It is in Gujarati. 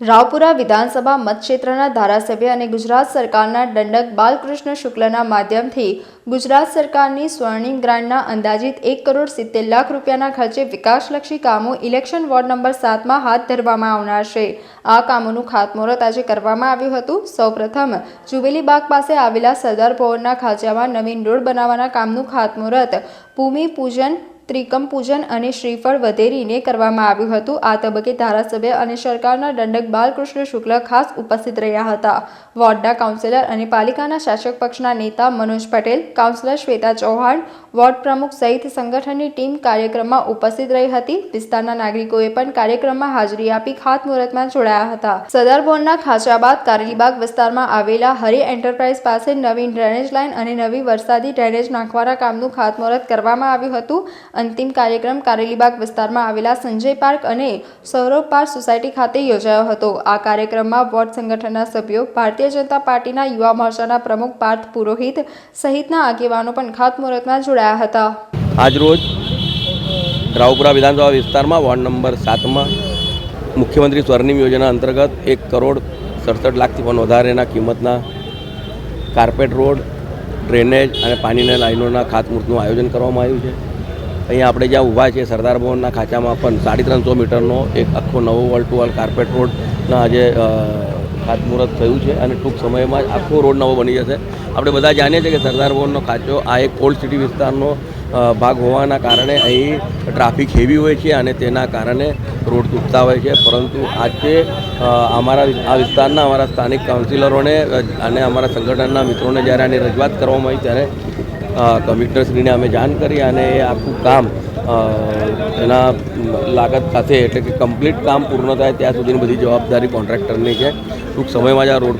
રાવપુરા વિધાનસભા મતક્ષેત્રના ધારાસભ્ય અને ગુજરાત સરકારના દંડક બાલકૃષ્ણ શુક્લના માધ્યમથી ગુજરાત સરકારની સ્વર્ણિમ ગ્રાન્ટના અંદાજિત એક કરોડ સિત્તેર લાખ રૂપિયાના ખર્ચે વિકાસલક્ષી કામો ઇલેક્શન વોર્ડ નંબર સાતમાં હાથ ધરવામાં આવનાર છે. આ કામોનું ખાતમુહૂર્ત આજે કરવામાં આવ્યું હતું. સૌપ્રથમ, જુબેલી બાગ પાસે આવેલા સરદાર ભવનના ખાંચામાં નવીન રોડ બનાવવાના કામનું ખાતમુહૂર્ત. ભૂમિપૂજન ત્રિકમ પૂજન અને શ્રીફળ વધેરીને કરવામાં આવ્યું હતું. આ તબક્કે ધારાસભ્ય અને સરકારના દંડક બાલકૃષ્ણ શુક્લ ખાસ ઉપસ્થિત રહ્યા હતા. વોર્ડના કાઉન્સિલર અને પાલિકાના શાસક પક્ષના નેતા મનોજ પટેલ, કાઉન્સિલર શ્વેતા ચૌહાણ, વોર્ડ પ્રમુખ સહિત સંગઠનની ટીમ કાર્યક્રમમાં ઉપસ્થિત રહી હતી. વિસ્તારના નાગરિકોએ પણ કાર્યક્રમમાં હાજરી આપી ખાતમુહૂર્તમાં જોડાયા હતા. સરદાર બોર્ડના ખાંચા બાદ કારેલીબાગ વિસ્તારમાં આવેલા હરિ એન્ટરપ્રાઇઝ પાસે નવીન ડ્રેનેજ લાઇન અને નવી વરસાદી ડ્રેનેજ નાખવાના કામનું ખાતમુહૂર્ત કરવામાં આવ્યું હતું. અંતિમ કાર્યક્રમ કારેલીબાગ વિસ્તારમાં આવેલા સંજય પાર્ક અને સૌરભ પાર્ક સોસાયટી ખાતે યોજાયો હતો. આ કાર્યક્રમમાં વોર્ડ સંગઠનના સભ્યો, ભારતીય જનતા પાર્ટીના યુવા મોરચાના પ્રમુખ પાર્થ પુરોહિત સહિતના આગેવાનો પણ ખાતમુહૂર્તમાં જોડાયા હતા. આજરોજ રાવપુરા વિધાનસભા વિસ્તારમાં વોર્ડ નંબર સાતમાં મુખ્યમંત્રી સ્વર્ણિમ યોજના અંતર્ગત એક કરોડ સડસઠ લાખથી પણ વધારેના કિંમતના કાર્પેટ રોડ, ડ્રેનેજ અને પાણીના લાઈનોના ખાતમુહૂર્તનું આયોજન કરવામાં આવ્યું છે. અહીંયા આપણે જ્યાં ઊભા છીએ, સરદાર ભવનના ખાંચામાં પણ સાડી ત્રણસો મીટરનો એક આખો નવો વોલ ટુ વોલ કાર્પેટ રોડના આજે ખાતમુહૂર્ત થયું છે અને ટૂંક સમયમાં જ આખો રોડ નવો બની જશે. આપણે બધા જાણીએ છીએ કે સરદાર ભવનનો ખાંચો આ એક ઓલ્ડ સિટી વિસ્તારનો ભાગ હોવાના કારણે અહીં ટ્રાફિક હેવી હોય છે અને તેના કારણે રોડ તૂટતા હોય છે. પરંતુ આજે અમારા આ વિસ્તારના અમારા સ્થાનિક કાઉન્સિલરોને અને અમારા સંગઠનના મિત્રોને જ્યારે આની રજૂઆત કરવામાં આવી ત્યારે કમિશનરશ્રીને અમે જાણ કરી અને એ આખું કામ એના લાગત સાથે એટલે કે કમ્પ્લીટ કામ પૂર્ણ થાય ત્યાં સુધીની બધી જવાબદારી કોન્ટ્રાક્ટરની છે. ટૂંક સમયમાં જ આ રોડ